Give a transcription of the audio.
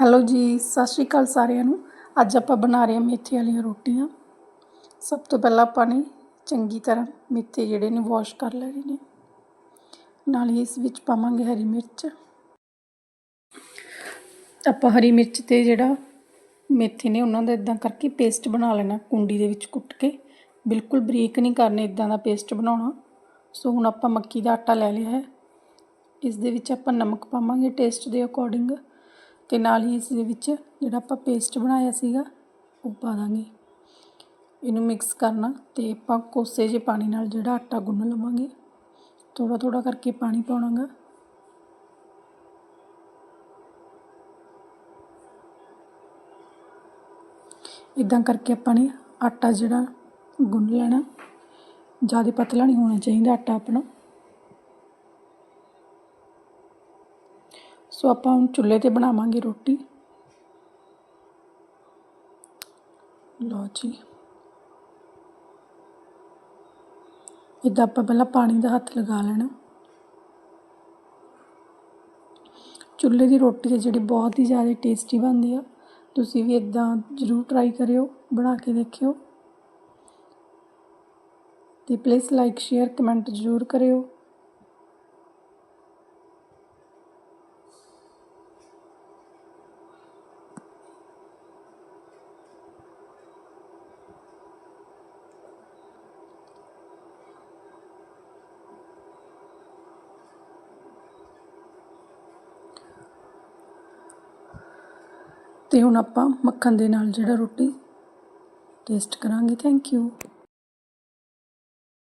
Hello ਜੀ, ਸਤਿ ਸ਼੍ਰੀ ਅਕਾਲ ਸਾਰਿਆਂ ਨੂੰ। ਅੱਜ ਆਪਾਂ ਬਣਾ ਰਹੇ ਹਾਂ ਮੇਥੇ ਵਾਲੀਆਂ ਰੋਟੀਆਂ। ਸਭ ਤੋਂ ਪਹਿਲਾਂ ਆਪਾਂ ਨੇ ਚੰਗੀ ਤਰ੍ਹਾਂ ਮੇਥੇ ਜਿਹੜੇ ਨੇ ਵਾਸ਼ ਕਰ ਲੈਣੇ ਨੇ। ਨਾਲ ਹੀ ਇਸ ਵਿੱਚ ਪਾਵਾਂਗੇ ਹਰੀ ਮਿਰਚ। ਆਪਾਂ ਹਰੀ ਮਿਰਚ ਤੇ ਜਿਹੜਾ ਮੇਥੇ ਨੇ ਉਹਨਾਂ ਦਾ ਇਦਾਂ ਕਰਕੇ ਪੇਸਟ ਬਣਾ ਲੈਣਾ ਕੁੰਡੀ ਦੇ ਵਿੱਚ ਕੁੱਟ ਕੇ। ਬਿਲਕੁਲ ਬਰੀਕ ਨਹੀਂ ਕਰਨੇ ਇਦਾਂ ਦਾ ਪੇਸਟ ਬਣਾਉਣਾ। ਸੋ ਹੁਣ ਆਪਾਂ ਮੱਕੀ ਦਾ ਆਟਾ ਲੈ ਲਿਆ ਹੈ। ਇਸ ਦੇ ਵਿੱਚ ਆਪਾਂ ਨਮਕ ਪਾਵਾਂਗੇ ਟੇਸਟ ਦੇ ਅਕੋਰਡਿੰਗ ਅਤੇ ਨਾਲ ਹੀ ਇਸ ਦੇ ਵਿੱਚ ਜਿਹੜਾ ਆਪਾਂ ਪੇਸਟ ਬਣਾਇਆ ਸੀਗਾ, ਉਹ ਪਾ ਦਾਂਗੇ। ਇਹਨੂੰ ਮਿਕਸ ਕਰਨਾ ਅਤੇ ਆਪਾਂ ਕੋਸੇ ਜਿਹੇ ਪਾਣੀ ਨਾਲ ਜਿਹੜਾ ਆਟਾ ਗੁੰਨ ਲਵਾਂਗੇ। ਥੋੜਾ ਥੋੜਾ ਕਰਕੇ ਪਾਣੀ ਪਾਉਣਾਗਾ। ਇਦਾਂ ਕਰਕੇ ਆਪਾਂ ਨੇ ਆਟਾ ਜਿਹੜਾ ਗੁੰਨ ਲੈਣਾ। ਜ਼ਿਆਦਾ ਪਤਲਾ ਨਹੀਂ ਹੋਣਾ ਚਾਹੀਦਾ ਆਟਾ ਆਪਣਾ। ਸੋ ਆਪਾਂ ਹੁਣ ਚੁੱਲ੍ਹੇ ਤੇ ਬਣਾਵਾਂਗੇ ਰੋਟੀ। ਲਓ ਜੀ। ਇਦਾਂ ਆਪਾਂ ਪਹਿਲਾਂ ਪਾਣੀ ਦਾ ਹੱਥ ਲਗਾ ਲੈਣਾ। ਚੁੱਲ੍ਹੇ ਦੀ ਰੋਟੀ ਹੈ ਜਿਹੜੀ ਬਹੁਤ ਹੀ ਜ਼ਿਆਦਾ ਟੇਸਟੀ ਬਣਦੀ ਆ। ਤੁਸੀਂ ਵੀ ਇਦਾਂ ਜ਼ਰੂਰ ਟਰਾਈ ਕਰਿਓ, ਬਣਾ ਕੇ ਦੇਖਿਓ। ਤੇ ਪਲੀਜ਼ ਲਾਈਕ ਸ਼ੇਅਰ ਕਮੈਂਟ ਜ਼ਰੂਰ ਕਰਿਓ। ਤੇ ਹੁਣ ਆਪਾਂ ਮੱਖਣ ਦੇ ਨਾਲ ਜਿਹੜਾ ਰੋਟੀ ਟੇਸਟ ਕਰਾਂਗੇ। Thank you